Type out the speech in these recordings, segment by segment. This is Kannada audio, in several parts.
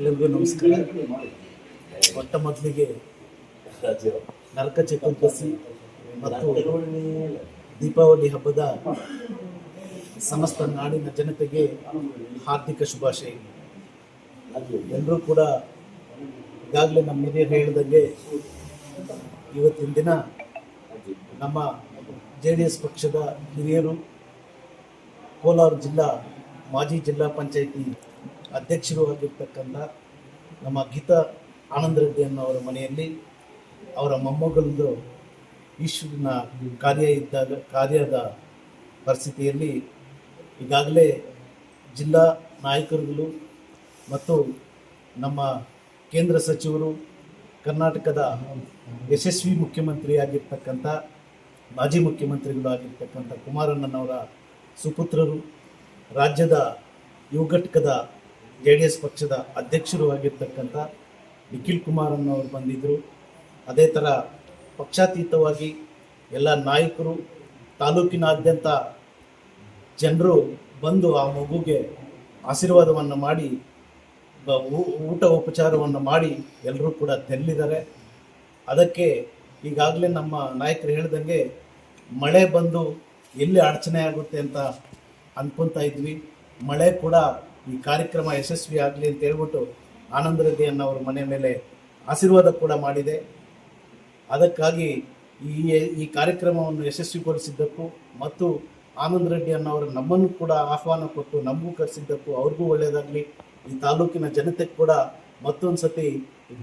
ಎಲ್ಲರಿಗೂ ನಮಸ್ಕಾರ. ಮೊಟ್ಟ ಮೊದಲಿಗೆ ನರಕ ಚತುರ್ದಶಿ ಮತ್ತು ದೀಪಾವಳಿ ಹಬ್ಬದ ಸಮಸ್ತ ನಾಡಿನ ಜನತೆಗೆ ಹಾರ್ದಿಕ ಶುಭಾಶಯ. ಎಲ್ಲರೂ ಕೂಡ ಈಗಾಗಲೇ ನಮ್ಮ ಹಿರಿಯರು ಹೇಳಿದಂಗೆ ಇವತ್ತಿನ ದಿನ ನಮ್ಮ ಜೆ ಡಿ ಎಸ್ ಪಕ್ಷದ ಹಿರಿಯರು ಕೋಲಾರ ಜಿಲ್ಲಾ ಮಾಜಿ ಜಿಲ್ಲಾ ಪಂಚಾಯಿತಿ ಅಧ್ಯಕ್ಷರು ಆಗಿರ್ತಕ್ಕಂಥ ನಮ್ಮ ಗೀತಾ ಆನಂದ ರೆಡ್ಡಿ ಅನ್ನೋರ ಮನೆಯಲ್ಲಿ ಅವರ ಮೊಮ್ಮಗಳದ್ದು ಈಶ್ವರನ ಕಾರ್ಯ ಇದ್ದಾಗ, ಕಾರ್ಯದ ಪರಿಸ್ಥಿತಿಯಲ್ಲಿ ಈಗಾಗಲೇ ಜಿಲ್ಲಾ ನಾಯಕರುಗಳು ಮತ್ತು ನಮ್ಮ ಕೇಂದ್ರ ಸಚಿವರು, ಕರ್ನಾಟಕದ ಯಶಸ್ವಿ ಮುಖ್ಯಮಂತ್ರಿ ಆಗಿರ್ತಕ್ಕಂಥ, ಮಾಜಿ ಮುಖ್ಯಮಂತ್ರಿಗಳು ಆಗಿರ್ತಕ್ಕಂಥ ಕುಮಾರಣ್ಣನವರ ಸುಪುತ್ರರು, ರಾಜ್ಯದ ಯುವ ಘಟಕದ ಜೆ ಡಿ ಎಸ್ ಪಕ್ಷದ ಅಧ್ಯಕ್ಷರು ಆಗಿರ್ತಕ್ಕಂಥ ನಿಖಿಲ್ ಕುಮಾರಣ್ಣವರು ಬಂದಿದ್ದರು ಅದೇ ಥರ ಪಕ್ಷಾತೀತವಾಗಿ ಎಲ್ಲ ನಾಯಕರು, ತಾಲೂಕಿನಾದ್ಯಂತ ಜನರು ಬಂದು ಆ ಮಗುಗೆ ಆಶೀರ್ವಾದವನ್ನು ಮಾಡಿ ಊಟ ಉಪಚಾರವನ್ನು ಮಾಡಿ ಎಲ್ಲರೂ ಕೂಡ ತೆರಳಿದ್ದಾರೆ. ಅದಕ್ಕೆ ಈಗಾಗಲೇ ನಮ್ಮ ನಾಯಕರು ಹೇಳ್ದಂಗೆ ಮಳೆ ಬಂದು ಎಲ್ಲಿ ಅಡಚಣೆ ಆಗುತ್ತೆ ಅಂತ ಅಂದ್ಕೊತಾ ಇದ್ವಿ. ಮಳೆ ಕೂಡ ಈ ಕಾರ್ಯಕ್ರಮ ಯಶಸ್ವಿ ಆಗಲಿ ಅಂತ ಹೇಳ್ಬಿಟ್ಟು ಆನಂದ ರೆಡ್ಡಿ ಅನ್ನೋರ ಮನೆ ಮೇಲೆ ಆಶೀರ್ವಾದ ಕೂಡ ಮಾಡಿದೆ. ಅದಕ್ಕಾಗಿ ಈ ಈ ಕಾರ್ಯಕ್ರಮವನ್ನು ಯಶಸ್ವಿಗೊಳಿಸಿದ್ದಕ್ಕೂ ಮತ್ತು ಆನಂದ ರೆಡ್ಡಿ ಅನ್ನೋರು ನಮ್ಮನ್ನು ಕೂಡ ಆಹ್ವಾನ ಕೊಟ್ಟು ನಮಗೂ ಕರೆಸಿದ್ದಕ್ಕೂ ಅವ್ರಿಗೂ ಒಳ್ಳೆಯದಾಗಲಿ ಈ ತಾಲೂಕಿನ ಜನತೆ ಕೂಡ ಮತ್ತೊಂದು ಸತಿ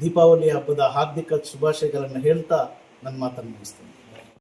ದೀಪಾವಳಿ ಹಬ್ಬದ ಹಾರ್ದಿಕ ಶುಭಾಶಯಗಳನ್ನು ಹೇಳ್ತಾ ನನ್ನ ಮಾತನ್ನು ಮುಗಿಸ್ತೇನೆ.